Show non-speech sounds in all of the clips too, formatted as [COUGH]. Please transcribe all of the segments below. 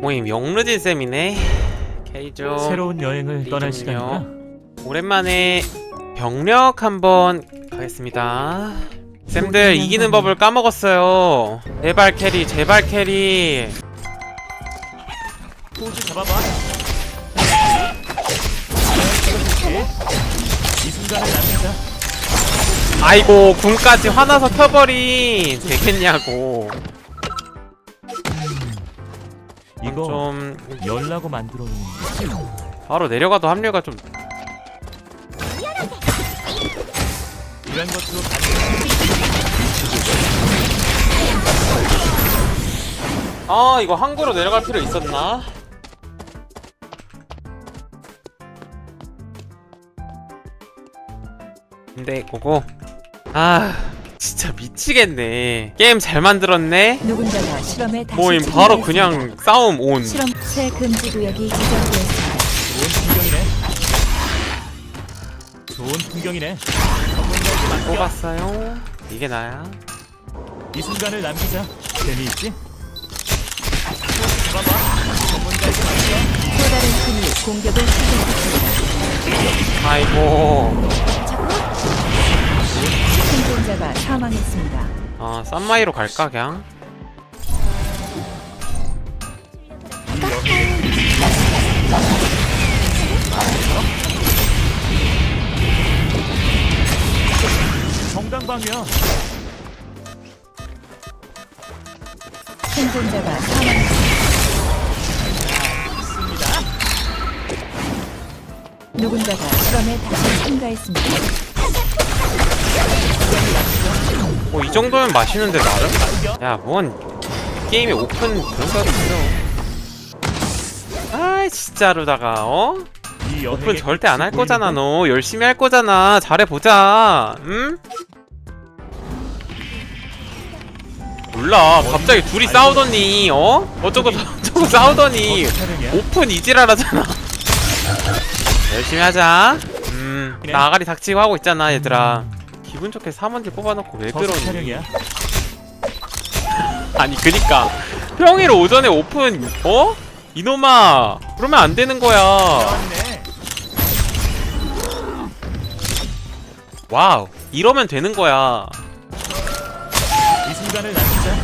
모임 영르진 쌤이네. 케이죠. 새로운 여행을 떠날. 시간이다. 오랜만에 병력 한번 가겠습니다. 쌤들 이기는 법을 까먹었어요. 제발 캐리, 제발 캐리. 포즈 잡아봐. 이 순간을 남기자. 아이고 궁까지 화나서 켜버린 되겠냐고. 이거 좀 열라고 만들어 놓은 거. 바로 내려가도 합류가 좀. 이런 것도. 아 이거 항구로 내려갈 필요 있었나? 근데 그거 아 진짜 미치겠네 게임 잘 만들었네 누군가가 실험에 다시 모임 바로. 그냥 싸움 온 실험 새 금지 구역이 지정되었습니다. 좋은 풍경이네. 좋은 풍경이네. 뽑았어요 이게 나야 이 순간을 남기자. 재미있지? 잡아봐. 전문가에게 맡겨. 또 다른 팀이 공격을 시작했습니다. 아이고 생존자가 사망했습니다. 아 쌈마이로 갈까 그냥 정당방위야. 생존자가 사망했습니다. 누군가가 실험에 다시 참가했습니다. 뭐 이 정도면 맛있는데 나름 야뭔 게임에 오픈 그런 거 있어 아 진짜로다가 어? 이 오픈 절대 안 할 거잖아? 너 열심히 할 거잖아 잘해보자 응? 몰라 갑자기 둘이 싸우더니 어? 어쩌고 저쩌고 [LAUGHS] 싸우더니? 오픈 이지랄하잖아 열심히 하자 음 그래. 나가리 닥치고 하고 있잖아 얘들아 기분 좋게 3원질 뽑아놓고 왜 버스 그러니 촬영이야? [LAUGHS] 아니 그니까 평일 오전에 오픈 어? 이놈아 그러면 안 되는 거야. 와우 이러면 되는 거야 이 순간을 남기자.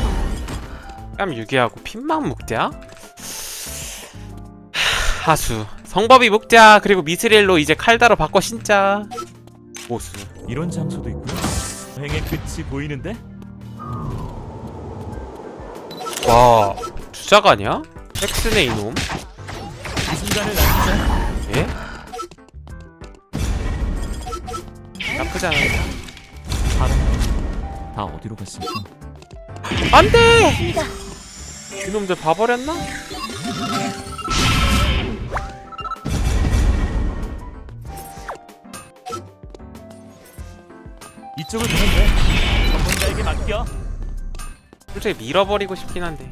깜 유기하고 핀망 묵자 하, 하수 성법이 묵자 그리고 미스릴로 이제 칼다로 바꿔 신자 보수 이런 장소도 있구나. 여행의 끝이 보이는데? 와 주작 아니야? 섹스네 이놈 이 순간을 남기자. 예? 나쁘지 않아 사람 다 어디로 갔을까? 안돼 이놈들 봐버렸나? 이쪽을 보면 돼. 전문가에게 맡겨. 솔직히 밀어버리고 싶긴 한데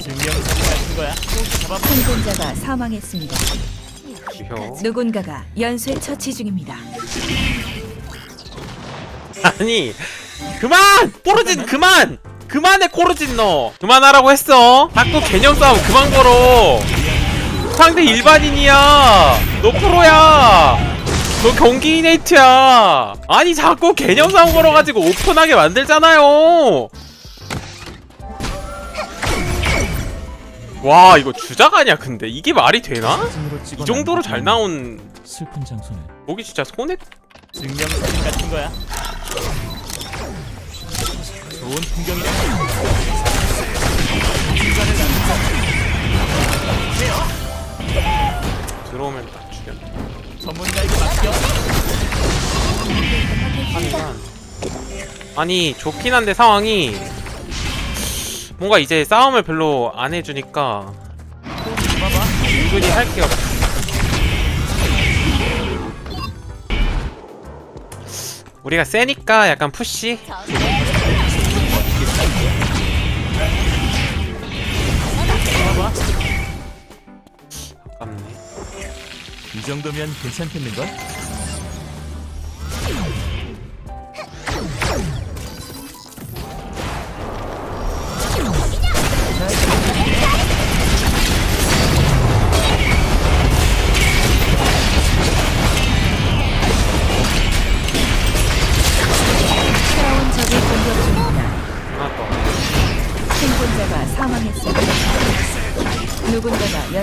증명사진 같은 거야. 포즈 잡아봐. 생존자가 사망했습니다. 누군가가 연쇄 처치 중입니다. 아니 그만! 포르진 그만! 그만해 코르진 너 그만하라고 했어 자꾸 개념 싸움 그만 걸어 상대 일반인이야 너 프로야 너 경기 이네이트야 아니 자꾸 개념 싸움 걸어가지고 오픈하게 만들잖아요 와 이거 주작 아니야 근데 이게 말이 되나? 이. 정도로 잘 나온 슬픈 장소네. 목이 진짜 손에 증명사진 같은 거야. 좋은 풍경이네. 들어오면 다 죽여 전문가에게 맡겨. 하지만 아니 좋긴 한데 상황이 뭔가 이제 싸움을 별로 안 해주니까. 은근히 할 게 없어 우리가 세니까 약간 푸시 아깝네 이 정도면 괜찮겠는걸?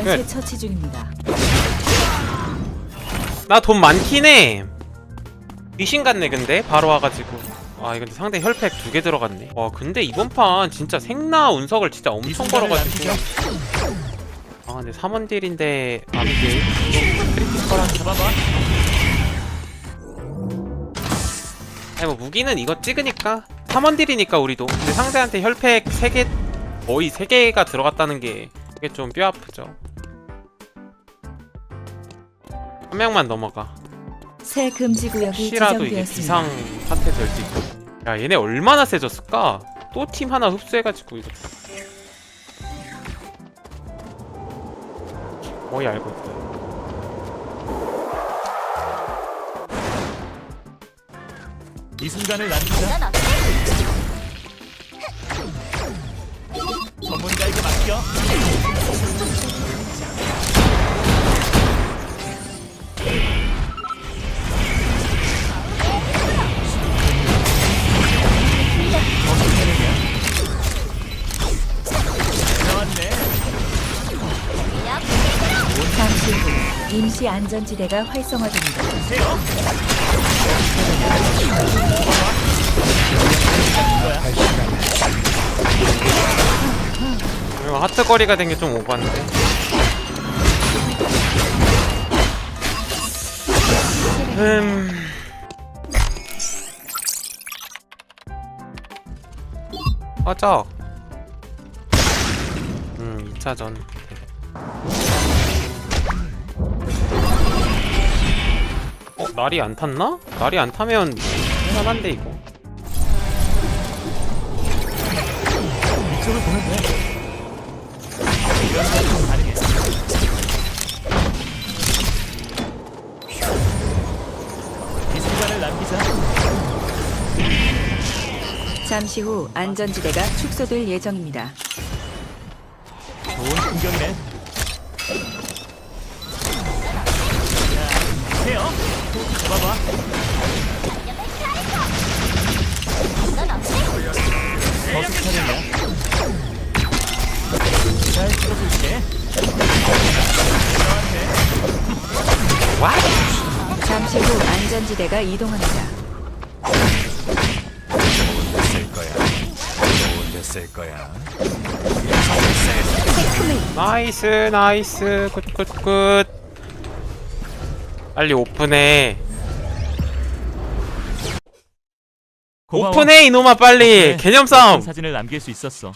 연쇄 끝. 처치 중입니다. 나 돈 많긴 해. 귀신 같네 근데 바로 와가지고. 아 근데 상대 혈팩 두 개 들어갔네. 와 근데 이번 판 진짜 생나 운석을 진짜 이 엄청 벌어가지고. 아 근데 3원 딜인데 아비게일 크리티컬한 잡아봐. 아니 뭐 무기는 이거 찍으니까 3원 딜이니까 우리도 근데 상대한테 혈팩 3개 거의 3개가 들어갔다는 게 그게 좀 뼈 아프죠 한 명만 넘어가 새 금지 구역이 혹시라도 이게 지정되었습니다. 비상 사태 될 수 있거든 야 얘네 얼마나 세졌을까? 또 팀 하나 흡수해가지고 이거 거의 알고 있다 이 순간을 남기자. 전문가에게 맡겨. 잠시 후 임시 안전지대가 활성화됩니다. 하트 거리가 된 게 좀 오버한데 음... 꺼져 음 2차전 어? 날이 안 탔나? 날이 안 타면 편한데 이거 이쪽을 보면 돼. 잠시 후 안전지대가 축소될 예정입니다. 좋은 풍경이네. 자, 세요. 잡아봐. 버스 타령이야. 잘 와! 잠시 후 안전지대가 이동합니다. 쓸 거야. 좋은데 쓸 거야. 나이스 나이스 굿굿굿 빨리 오픈해 고마워. 오픈해 이놈아 빨리 덕분에 개념 싸움 사진을 남길 수 있었어.